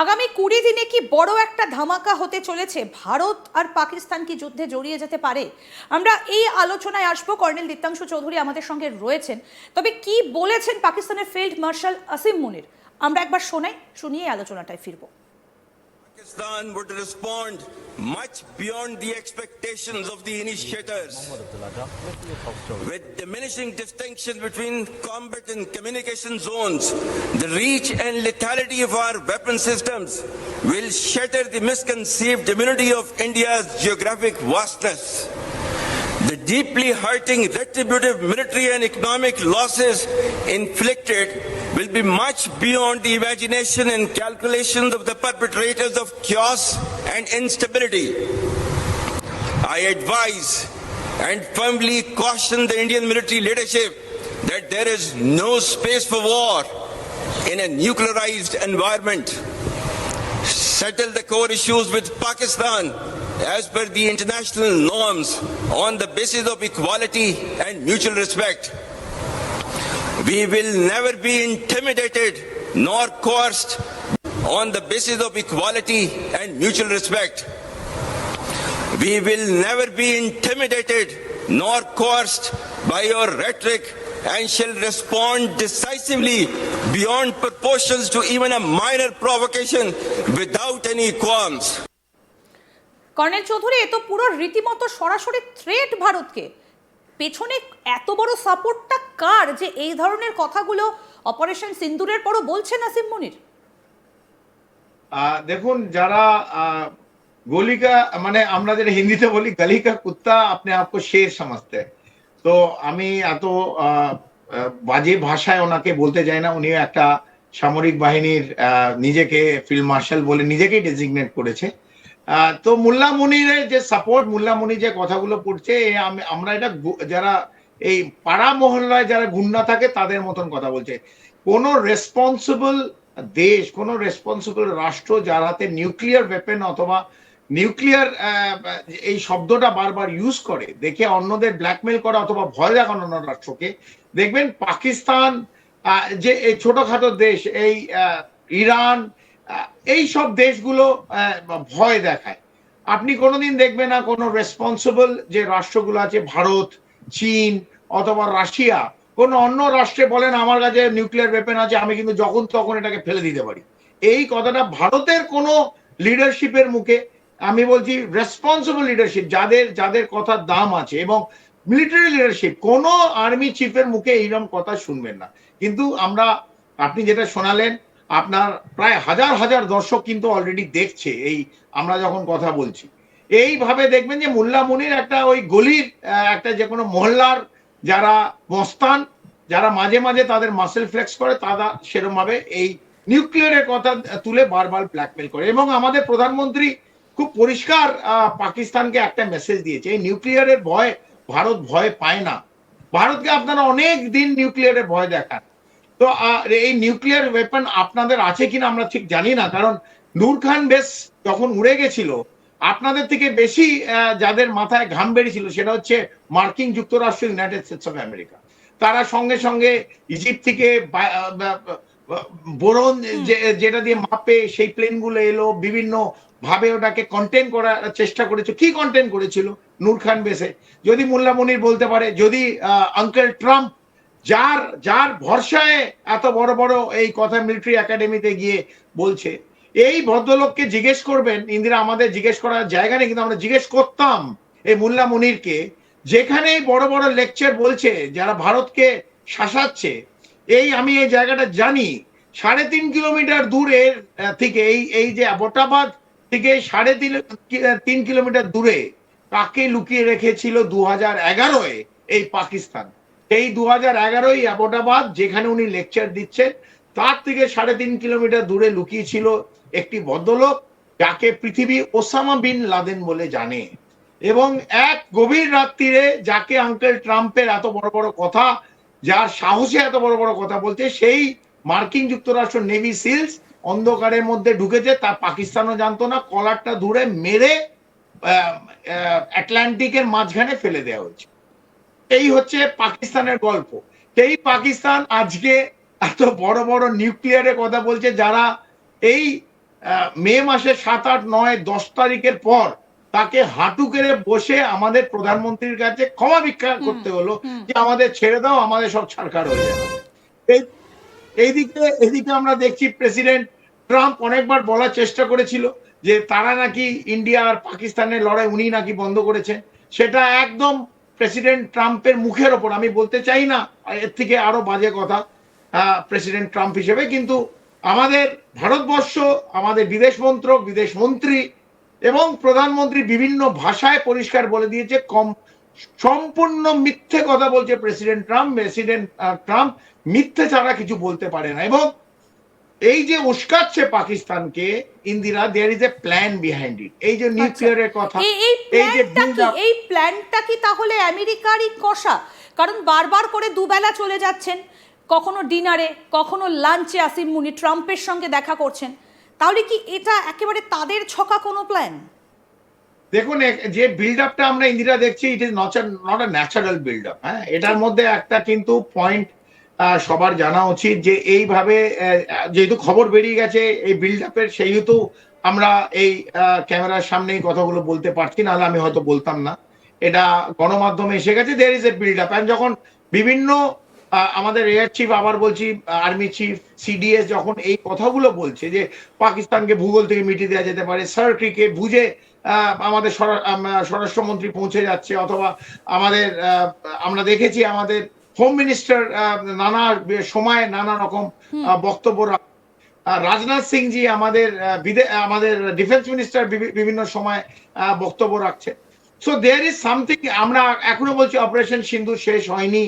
আগামী কুড়ি দিনে কি বড় একটা ধামাকা হতে চলেছে? ভারত আর পাকিস্তান কি যুদ্ধে জড়িয়ে যেতে পারে? আমরা এই আলোচনায় আসব। কর্নেল দিত্যাংশু চৌধুরী আমাদের সঙ্গে রয়েছেন। তবে কি বলেছেন পাকিস্তানের ফিল্ড মার্শাল আসিম মুনির? আমরা একবার শোনাই, শুনিয়ে আলোচনাটায় ফিরবো। Pakistan would respond much beyond the expectations of the initiators. With diminishing distinction between combat and communication zones, the reach and lethality of our weapon systems will shatter the misconceived immunity of India's geographic vastness. The deeply hurting retributive military and economic losses inflicted will be much beyond the imagination and calculations of the perpetrators of chaos and instability. I advise and firmly caution the Indian military leadership that there is no space for war in a nuclearized environment settle the core issues with Pakistan as per the international norms on the basis of equality and mutual respect. We will never be intimidated nor coerced on the basis of equality and mutual respect. We will never be intimidated nor coerced by your rhetoric and shall respond decisively beyond proportions to even a minor provocation without any qualms. Colonel Chowdhury এ তো পুরো রীতিমতো সরাসরি threat ভারতকে পেছনে এত বড় সাপোর্টটা কার যে এই ধরনের কথাগুলো অপারেশন সিন্দুরের পরও বলছে নাসিম মনির? দেখুন, যারা গলিকা মানে আমরা যেটা হিন্দিতে বলি, গলিকা কুত্তা, আপনি আপকো শের সমজতে। তো আমি এত বাজে ভাষায় ওনাকে বলতে যাই না উনি একটা সামরিক বাহিনীর নিজেকে ফিল্ড মার্শাল বলে নিজেকেই ডেজিগনেট করেছে। তো মোল্লা মুনিরের যে সাপোর্ট মোল্লা মুনি যে কথাগুলো পড়ছে আমরা এটা যারা এই পাড়া মহল্লায় যারা গুন্ডা থাকে, তাদের মতন কথা বলছে। কোন রেসপন্সিবল দেশ, কোন রেসপন্সিবল রাষ্ট্র যার হাতে নিউক্লিয়ার ওয়েপেন অথবা নিউক্লিয়ার এই শব্দটা বারবার ইউজ করে, দেখে অন্যদের ব্ল্যাকমেল করা অথবা ভয় দেখানো অন্য রাষ্ট্রকে, দেখবেন পাকিস্তান যে এই ছোটখাটো দেশ, এই ইরান এই সব দেশগুলো ভয় দেখায়। আপনি কোনোদিন দেখবেন না কোনো রেসপন্সিবল যে রাষ্ট্রগুলো আছে, ভারত, চীন অথবা রাশিয়া, কোন অন্য রাষ্ট্রে বলেন, আমার কাছে নিউক্লিয়ার ওয়েপেন আছে, আমি কিন্তু যখন তখন এটাকে ফেলে দিতে পারি। এই কথাটা ভারতের কোনো লিডারশিপের মুখে, আমি বলছি রেসপন্সিবল লিডারশিপ যাদের যাদের কথার দাম আছে এবং মিলিটারি লিডারশিপ কোনো আর্মি চিফের মুখে এইরকম কথা শুনবেন না। কিন্তু আমরা, আপনি যেটা শোনালেন আপনার প্রায় হাজার হাজার দর্শক কিন্তু অলরেডি দেখছে এই আমরা যখন কথা বলছি। এইভাবে দেখবেন যে মোল্লা মুনির একটা ওই গলির একটা যে কোনো মহল্লার যারা মস্তান, যারা মাঝে মাঝে তাদের মাসেল ফ্লেক্স করে, তারা সেরকম ভাবে এই নিউক্লিয়ারের কথা তুলে বারবার ব্ল্যাকমেল করে। এবং আমাদের প্রধানমন্ত্রী খুব পরিষ্কার পাকিস্তানকে একটা মেসেজ দিয়েছে, এই নিউক্লিয়ারের ভয় ভারত ভয় পায় না। ভারতকে আপনারা অনেক দিন নিউক্লিয়ারের ভয় দেখান। তো এই নিউক্লিয়ার ওয়েপন আপনাদের আছে কিনা আমরা ঠিক জানি না কারণ নূর খান বেশ যখন উড়ে গেছিল আপনাদের থেকে বেশি যাদের মাথায় ঘাম বেরিয়েছিল সেটা হচ্ছে মার্কিন যুক্তরাষ্ট্র ইউনাইটেড স্টেটস অফ আমেরিকা তারা সঙ্গে সঙ্গে ইজিপ্ট থেকে বোরন যেটা দিয়ে মাপে সেই প্লেনগুলো এলো বিভিন্ন ভাবে ওটাকে কন্টেন্ট করার চেষ্টা করেছে। কি কন্টেন্ট করেছিল? নূর খান বেসে যদি মোল্লা মনির বলতে পারে যদি আঙ্কেল ট্রাম্প যার যার ভরসায় এত বড় বড় এই কথা মিলিটারি একাডেমিতে গিয়ে বলছে। এই ভদ্রলোককে জিজ্ঞেস করবেন, ইন্দিরা আমাদের জিজ্ঞেস করার জায়গা নেই, কিন্তু আমরা জিজ্ঞেস করতাম এই মোল্লা মনিরকে যেখানে বড় বড় লেকচার বলছে, যারা ভারতকে শাসাচ্ছে, এই আমি এই জায়গাটা জানি, সাড়ে তিন কিলোমিটার দূরের থেকে এই এই যে অ্যাবোটাবাদ থেকে সাড়ে তিন তিন কিলোমিটার দূরে কাকে লুকিয়ে রেখেছিল দু হাজার এগারোয় এই পাকিস্তান। এই দু হাজার এগারোই অ্যাবোটাবাদ যেখানে উনি লেকচার দিচ্ছেন, তার থেকে সাড়ে তিন কিলোমিটার দূরে লুকিয়ে ছিল একটি ভদ্রলোক, যাকে পৃথিবী ওসামা বিন লাদেন বলে জানে। এবং এক গভীর রাত্রিরে যাকে আঙ্কেল ট্রাম্পের এত বড় বড় কথা, যার সাহসে এত বড় বড় কথা বলছে, সেই মার্কিন যুক্তরাষ্ট্র নেভি সিলস অন্ধকারের মধ্যে ঢুকেছে তা পাকিস্তানও জানতো না, কলারটা দূরে মেরে আটলান্টিকের মাঝখানে ফেলে দেওয়া হয়েছে। এই হচ্ছে পাকিস্তানের গল্প। সেই পাকিস্তান আজকে এত বড় বড় নিউক্লিয়ারের কথা বলছে যারা এই মে মাসে সাত আট নয় দশ তারিখের পর তাকে হাঁটু কেড়ে বসে আমাদের প্রধানমন্ত্রীর কাছে ক্ষমা ভিক্ষা করতে হলো যে আমাদের ছেড়ে দাও আমাদের সব ছাড়কার হয়ে যাবে। এই- এইদিকে এদিকে আমরা দেখছি প্রেসিডেন্ট ট্রাম্প অনেকবার বলার চেষ্টা করেছিল যে তারা নাকি ইন্ডিয়া আর পাকিস্তানের লড়াই উনি নাকি বন্ধ করেছেন সেটা একদম প্রেসিডেন্ট ট্রাম্পের মুখের ওপর, আমি বলতে চাই না, এর থেকে আরও বাজে কথা প্রেসিডেন্ট ট্রাম্প হিসেবে, কিন্তু আমাদের ভারতবর্ষ, আমাদের বিদেশ মন্ত্রক, বিদেশ মন্ত্রী এবং প্রধানমন্ত্রী বিভিন্ন ভাষায় পরিষ্কার বলে দিয়েছে, কম, সম্পূর্ণ মিথ্যে কথা বলছে প্রেসিডেন্ট ট্রাম্প প্রেসিডেন্ট ট্রাম্প মিথ্যে ছাড়া কিছু বলতে পারে না এবং এই যে উস্কাচ্ছে পাকিস্তানকে Indira there is a plan behind it এই যে নিউক্লিয়ারের কথা এই এই যে এই প্ল্যানটা কি তাহলে আমেরিকারই কষা? কারণ বারবার করে দুবেলা চলে যাচ্ছেন কখনো ডিনারে কখনো লাঞ্চে আসিম মুনি ট্রাম্পের সঙ্গে দেখা করছেন। তাহলে কি এটা একেবারে তাদের ছকা কোনো প্ল্যান দেখুন যে বিল্ড আপটা আমরা ইন্দিরা দেখছি it is not not a natural build up হ্যাঁ? এটার মধ্যে একটা কিন্তু পয়েন্ট সবার জানা উচিত যে এইভাবে যেহেতু খবর বেরিয়ে গেছে, এই বিল্ড আপের সেহেতু আমরা এই ক্যামেরার সামনেই কথাগুলো বলতে পারছি, নাহলে আমি হয়তো বলতাম না। এটা গণমাধ্যমে এসে গেছে there is a build up যখন বিভিন্ন আমাদের এয়ার চিফ আবার বলছি আর্মি চিফ সিডিএস যখন এই কথাগুলো বলছে যে পাকিস্তানকে ভূগোল থেকে মিটিয়ে দেওয়া যেতে পারে সার্কিকে বুঝে আমাদের স্বরাষ্ট্রমন্ত্রী পৌঁছে যাচ্ছে, অথবা আমাদের আমরা দেখেছি আমাদের হোম মিনিস্টার নানা সময় নানা রকম বক্তব্য রাখ- রাজনাথ সিং জি আমাদের আমাদের ডিফেন্স মিনিস্টার বিভিন্ন সময় বক্তব্য রাখছে। সো দেয়ার ইজ সামথিং আমরা এখনও বলছি অপারেশন সিন্ধু শেষ হয়নি।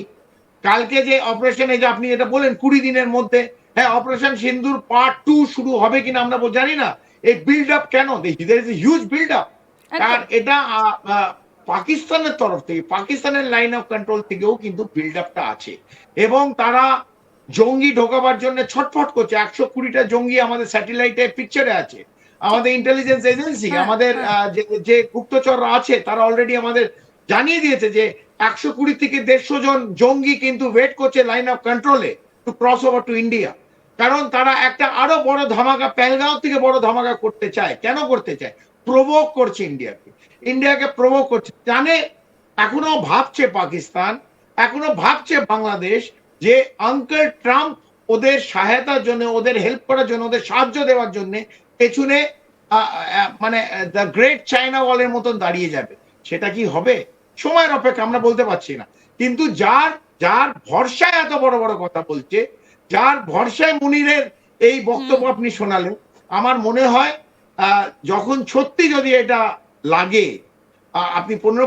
কালকে যে অপারেশন এই যে আপনি এটা বলেন কুড়ি দিনের মধ্যে হ্যাঁ অপারেশন সিন্ধুর পার্ট টু শুরু হবে কিনা আমরা জানি না। এই বিল্ড আপ কেন? দেখি there is huge build up আর এটা পাকিস্তানের তরফ থেকে পাকিস্তানের লাইন অফ কন্ট্রোল থেকেও কিন্তু বিল্ড আপটা আছে। এবং তারা জঙ্গি ঢোকাবার জন্য ছটফট করছে। একশো কুড়িটা জঙ্গি আমাদের স্যাটেলাইটে পিকচারে আছে। আমাদের ইন্টেলিজেন্স এজেন্সি হ্যাঁ, আমাদের হ্যাঁ। যে- গুপ্তচররা আছে তারা অলরেডি আমাদের জানিয়ে দিয়েছে যে একশো কুড়ি থেকে দেড়শো জন জঙ্গি কিন্তু ওয়েট করছে লাইন অফ কন্ট্রোলে to cross over to India কারণ তারা একটা আরও বড় ধামাকা পেলগাঁও থেকে বড় ধামাকা করতে চায়। কেন করতে চায়? প্রভোগ করছে ইন্ডিয়াকে ইন্ডিয়াকে প্রভোগ করছে। জানে এখনও ভাবছে পাকিস্তান এখনও ভাবছে বাংলাদেশ যে আঙ্কেল ট্রাম্প ওদের সহায়তার জন্য ওদের হেল্প করার জন্য ওদের সাহায্য দেওয়ার জন্য পেছনে মানে দ্য গ্রেট চাইনা ওয়ালের মতন দাঁড়িয়ে যাবে। সেটা কি হবে? সময়ের অপেক্ষা আমরা বলতে পারছি না। কিন্তু যার যার ভরসায় এত বড় বড় কথা বলছে যার ভরসায় মুনিরের এই বক্তব্য আপনি শোনালেন আমার মনে হয় আহ, যখন সত্যি যদি এটা লাগে। আপনি পনেরো